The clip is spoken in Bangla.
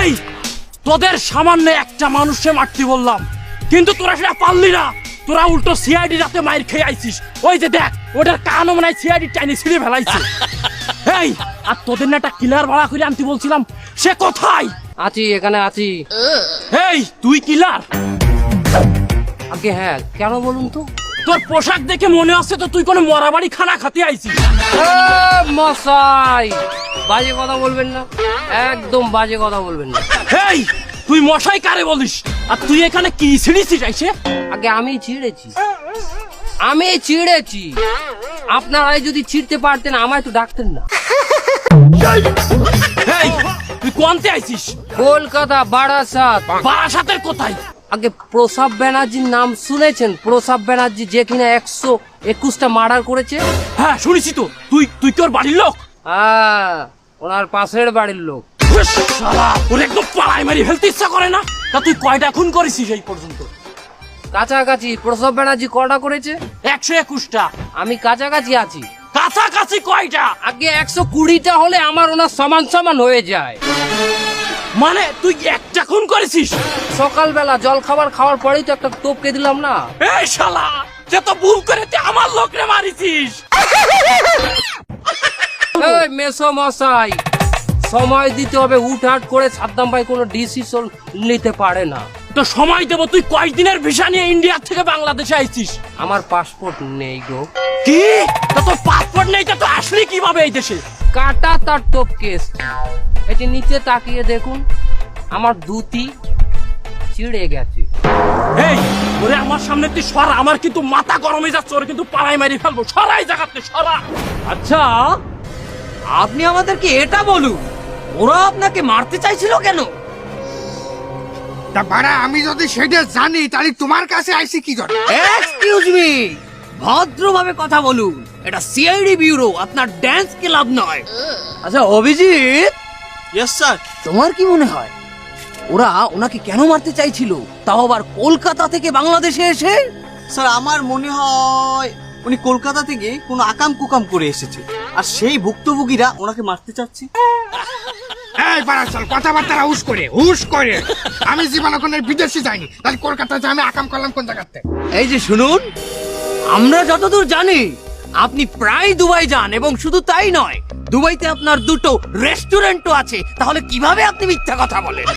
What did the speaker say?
এই তোদের সামান্য একটা মানুষে মারতে বললাম। কিন্তু তোরা সেটা পারলি না। তোরা উল্টো সিআইডি রাতে মাইর খেয়ে আইছিস। ওই যে দেখ ওটার কানও মনে হয় সিআইডি টাইনি ছিঁড়ে ফেলাইছে। এই আর তোদের না একটা কিলার ভাড়া করে আনতে বলছিলাম। সে কোথায়? আছি এখানে আছি। এই তুই কিলার আগে হ্যাঁ কেন বলুন তো? তোর পোশাক দেখে মনে হচ্ছে তো তুই কোনো মরাবাড়ি খানা খাতে আইছিস? এ, মশাই বাজে কথা বলবেন না একদম বাজে কথা বলবেন না। এই তুই মশাই কারে বলিস? আর তুই এখানে কি ছিড়িছিস আইসে? আগে আমি ছিঁড়েছি আমি ছিঁড়েছি। আপনারাই যদি ছিঁড়তে পারতেন আমায় তো ডাকতেন না। এই তুই কোনতে আইছিস? কলকাতা বারাসাত। বারাসাতের কোথায়? আগে প্রসাব ব্যানার্জির নাম শুনেছেন? প্রসাব ব্যানার্জি যে কিনা একশো একুশটা মার্ডার করেছে। হ্যাঁ শুনেছি তো। তুই তুই ওর বাড়ির লোক? হ্যাঁ ওনার পাশের বাড়ির লোক। শালা, ওর একদম পাড়ায় মারি ফেলতে ইচ্ছা করে না? তা তুই কয়টা খুন করেছিস এই পর্যন্ত? কাছাকাছি প্রসাব ব্যানার্জি কটা করেছে? একশো একুশটা। আমি কাছাকাছি আছি। কাছাকাছি কয়টা? আগে একশো কুড়িটা হলে আমার ওনার সমান সমান হয়ে যায়। মানে তুই একটা খুন করেছিস? সকালবেলা জল খাবার খাওয়ার পরেই তো একটা টোপকে দিলাম না। এই শালা যে তো ভুল করে তুই আমার লোকরে মারিছিস। এই মেসো মশাই সময় দিতে হবে উঠহাট করে সাদ্দাম ভাই কোনো ডিসিশন নিতে পারে না। তো সময় দেবো তুই কয়েকদিনের ভিসা নিয়ে ইন্ডিয়া থেকে বাংলাদেশে আইছিস? আমার পাসপোর্ট নেই গো। কি? তা তোর পাসপোর্ট নেই তা তো আসলি কীভাবে এই দেশে? কাটা তার টোপ কেস এটি নিচে তাকিয়ে দেখুন আমার দুটি চিড়ে গেছে। এই ওরে আমার সামনে তুই সরা আমার কিন্তু মাথা গরমে যাচ্ছে ওরে কিন্তু পাড়ায় মারি ফেলব। সরাই জায়গাতে সরা। আচ্ছা আপনি আমাদেরকে এটা বলুন ওরা আপনাকে মারতে চাইছিল কেন? তা বাড়া আমি যদি সেটা জানি তাহলে তোমার কাছে আইসি কি জন্য এক্সকিউজ মি ভদ্রভাবে কথা বলুন। এটা সিআইডি ব্যুরো আপনার ড্যান্স ক্লাব নয়। আচ্ছা অভিজিৎ ইয়েস স্যার তোমার কি মনে হয়? ওরা ওনাকে কেন মারতে চাইছিল? তাও আবার কলকাতা থেকে বাংলাদেশে এসে? স্যার আমার মনে হয় উনি কলকাতা থেকে কোনো আকাম কুকাম করে এসেছে। আর সেই ভুক্তভোগীরা ওনাকে মারতে চাচ্ছে। এই বাড়া চল কথাবার্তা হুশ করে হুশ করে। আমি জীবন ওখানে বিদেশে যাইনি। তাহলে কলকাতাতে আমি আকাম করলাম কোন জায়গাতে? এই যে শুনুন আমরা যতদূর জানি আপনি প্রায় দুবাই যান এবং শুধু তাই নয়, দুবাইতে আপনার দুটো রেস্টুরেন্টও আছে। তাহলে কীভাবে আপনি মিথ্যা কথা বলেন?